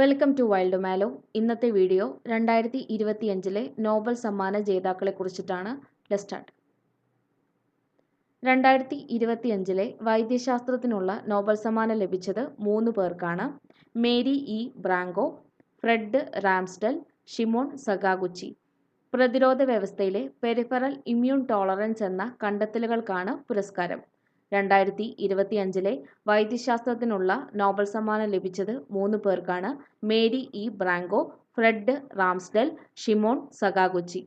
Welcome to wild mallow ഇന്നത്തെ video രണ്ടായിരത്തി ഇരുപത്തിയഞ്ചിലെ നോബൽ സമ്മാന ജേതാക്കളെ കുറിച്ചിട്ടാണ്. ലെസ്റ്റാർട്ട് സ്റ്റാർട്ട് രണ്ടായിരത്തി ഇരുപത്തിയഞ്ചിലെ വൈദ്യശാസ്ത്രത്തിനുള്ള നോബൽ സമ്മാനം ലഭിച്ചത് മൂന്ന് പേർക്കാണ്. Mary E. Brunkow Fred Ramsdell Shimon Sakaguchi പ്രതിരോധ വ്യവസ്ഥയിലെ പെരിഫറൽ ഇമ്മ്യൂൺ ടോളറൻസ് എന്ന കണ്ടെത്തലുകൾക്കാണ് പുരസ്കാരം. രണ്ടായിരത്തി ഇരുപത്തിയഞ്ചിലെ വൈദ്യശാസ്ത്രത്തിനുള്ള നോബൽ സമ്മാനം ലഭിച്ചത് മൂന്ന് പേർക്കാണ്. Mary E. Brunkow Fred Ramsdell Shimon Sakaguchi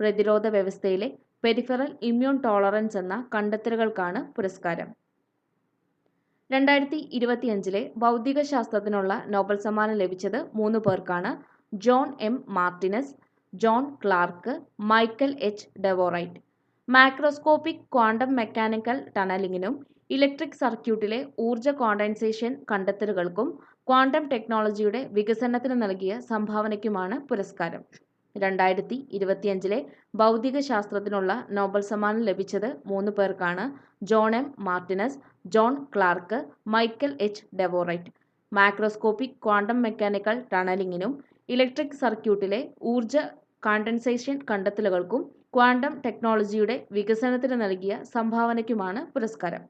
പ്രതിരോധ വ്യവസ്ഥയിലെ പെരിഫറൽ ഇമ്മ്യൂൺ ടോളറൻസ് എന്ന കണ്ടെത്തലുകൾക്കാണ് പുരസ്കാരം. രണ്ടായിരത്തി ഇരുപത്തിയഞ്ചിലെ ഭൗതിക ശാസ്ത്രത്തിനുള്ള നോബൽ സമ്മാനം ലഭിച്ചത് മൂന്ന് പേർക്കാണ്. John M Martinis John Clarke Michael H Devoret. Macroscopic quantum mechanical ടണലിങ്ങിനും electric സർക്യൂട്ടിലെ ഊർജ കോണ്ടൻസേഷൻ കണ്ടെത്തലുകൾക്കും ക്വാണ്ടം ടെക്നോളജിയുടെ വികസനത്തിന് നൽകിയ സംഭാവനയ്ക്കുമാണ് പുരസ്കാരം. രണ്ടായിരത്തി ഇരുപത്തിയഞ്ചിലെ ഭൗതിക ശാസ്ത്രത്തിനുള്ള നോബൽ സമ്മാനം ലഭിച്ചത് മൂന്ന് പേർക്കാണ്. John M. Martinis John Clarke Michael H. Devoret. Macroscopic quantum mechanical ടണലിങ്ങിനും electric സർക്യൂട്ടിലെ ഊർജ കണ്ടൻസേഷൻ കണ്ടെത്തലുകൾക്കും ക്വാണ്ടം ടെക്നോളജിയുടെ വികസനത്തിന് നൽകിയ സംഭാവനയ്ക്കുമാണ് പുരസ്കാരം.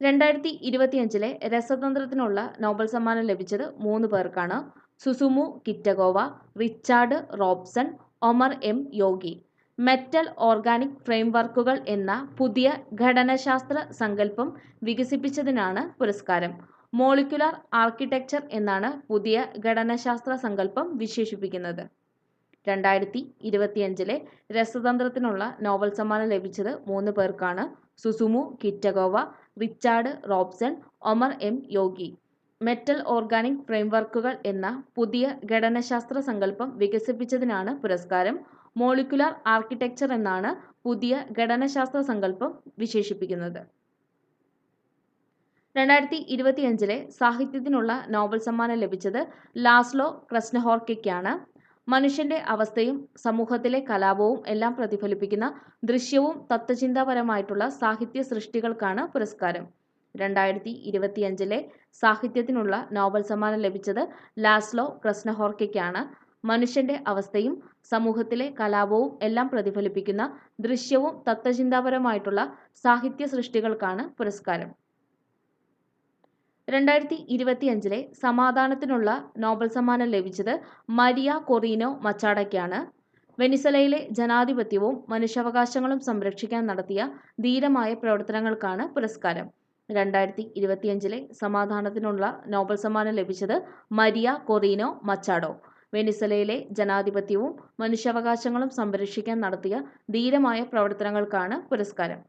രണ്ടായിരത്തി ഇരുപത്തിയഞ്ചിലെ രസതന്ത്രത്തിനുള്ള നോബൽ സമ്മാനം ലഭിച്ചത് മൂന്ന് പേർക്കാണ്. Susumu Kitagawa Richard Robson Omar M Yaghi. Metal organic ഫ്രെയിംവർക്കുകൾ എന്ന പുതിയ ഘടനശാസ്ത്ര സങ്കല്പം വികസിപ്പിച്ചതിനാണ് പുരസ്കാരം. മോളിക്കുലാർ ആർക്കിടെക്ചർ എന്നാണ് പുതിയ ഘടനശാസ്ത്ര സങ്കല്പം വിശേഷിപ്പിക്കുന്നത്. രണ്ടായിരത്തി ഇരുപത്തിയഞ്ചിലെ രസതന്ത്രത്തിനുള്ള നോവൽ സമ്മാനം ലഭിച്ചത് മൂന്ന് പേർക്കാണ്. Susumu Kitagawa Richard Robson Omar M Yaghi. Metal organic ഫ്രെയിംവർക്കുകൾ എന്ന പുതിയ ഘടനശാസ്ത്ര സങ്കല്പം വികസിപ്പിച്ചതിനാണ് പുരസ്കാരം. മോളിക്കുലാർ ആർക്കിടെക്ചർ എന്നാണ് പുതിയ ഘടനശാസ്ത്ര സങ്കല്പം വിശേഷിപ്പിക്കുന്നത്. രണ്ടായിരത്തി ഇരുപത്തിയഞ്ചിലെ സാഹിത്യത്തിനുള്ള നോബൽ സമ്മാനം ലഭിച്ചത് ലാസ്ലോ ക്രസ്നഹോർക്കയ്ക്കാണ്. മനുഷ്യന്റെ അവസ്ഥയും സമൂഹത്തിലെ കലാപവും എല്ലാം പ്രതിഫലിപ്പിക്കുന്ന ദൃശ്യവും തത്വചിന്താപരമായിട്ടുള്ള സാഹിത്യ സൃഷ്ടികൾക്കാണ് പുരസ്കാരം. രണ്ടായിരത്തി ഇരുപത്തിയഞ്ചിലെ സാഹിത്യത്തിനുള്ള നോബൽ സമ്മാനം ലഭിച്ചത് ലാസ്ലോ ക്രസ്നഹോർക്കയ്ക്കാണ്. മനുഷ്യന്റെ അവസ്ഥയും സമൂഹത്തിലെ കലാപവും എല്ലാം പ്രതിഫലിപ്പിക്കുന്ന ദൃശ്യവും തത്വചിന്താപരമായിട്ടുള്ള സാഹിത്യ സൃഷ്ടികൾക്കാണ് പുരസ്കാരം. രണ്ടായിരത്തി ഇരുപത്തിയഞ്ചിലെ സമാധാനത്തിനുള്ള നോബൽ സമ്മാനം ലഭിച്ചത് മരിയ കൊറീനോ മച്ചാഡയ്ക്കാണ് വെനിസലയിലെ ജനാധിപത്യവും മനുഷ്യാവകാശങ്ങളും സംരക്ഷിക്കാൻ നടത്തിയ ധീരമായ പ്രവർത്തനങ്ങൾക്കാണ് പുരസ്കാരം. രണ്ടായിരത്തി ഇരുപത്തിയഞ്ചിലെ സമാധാനത്തിനുള്ള നോബൽ സമ്മാനം ലഭിച്ചത് മരിയ കൊറീനോ മച്ചാഡോ വെനിസലയിലെ ജനാധിപത്യവും മനുഷ്യാവകാശങ്ങളും സംരക്ഷിക്കാൻ നടത്തിയ ധീരമായ പ്രവർത്തനങ്ങൾക്കാണ് പുരസ്കാരം.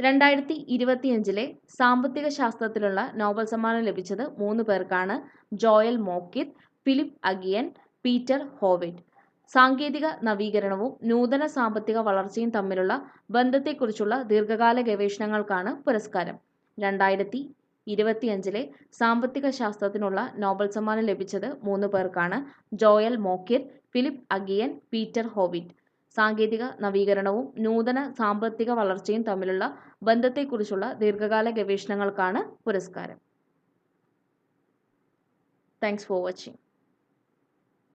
രണ്ടായിരത്തി ഇരുപത്തിയഞ്ചിലെ സാമ്പത്തിക ശാസ്ത്രത്തിലുള്ള നോബൽ സമ്മാനം ലഭിച്ചത് മൂന്ന് പേർക്കാണ് Joel Mokyr Philippe Aghion Peter Howitt. സാങ്കേതിക നവീകരണവും നൂതന സാമ്പത്തിക വളർച്ചയും തമ്മിലുള്ള ബന്ധത്തെക്കുറിച്ചുള്ള ദീർഘകാല ഗവേഷണങ്ങൾക്കാണ് പുരസ്കാരം. രണ്ടായിരത്തി ഇരുപത്തിയഞ്ചിലെ സാമ്പത്തിക ശാസ്ത്രത്തിനുള്ള നോബൽ സമ്മാനം ലഭിച്ചത് മൂന്ന് പേർക്കാണ് Joel Mokyr Philippe Aghion Peter Howitt. സാങ്കേതിക നവീകരണവും നൂതന സാമ്പത്തിക വളർച്ചയും തമ്മിലുള്ള ബന്ധത്തെക്കുറിച്ചുള്ള ദീർഘകാല ഗവേഷണങ്ങൾക്കാണ് പുരസ്കാരം. Thanks for watching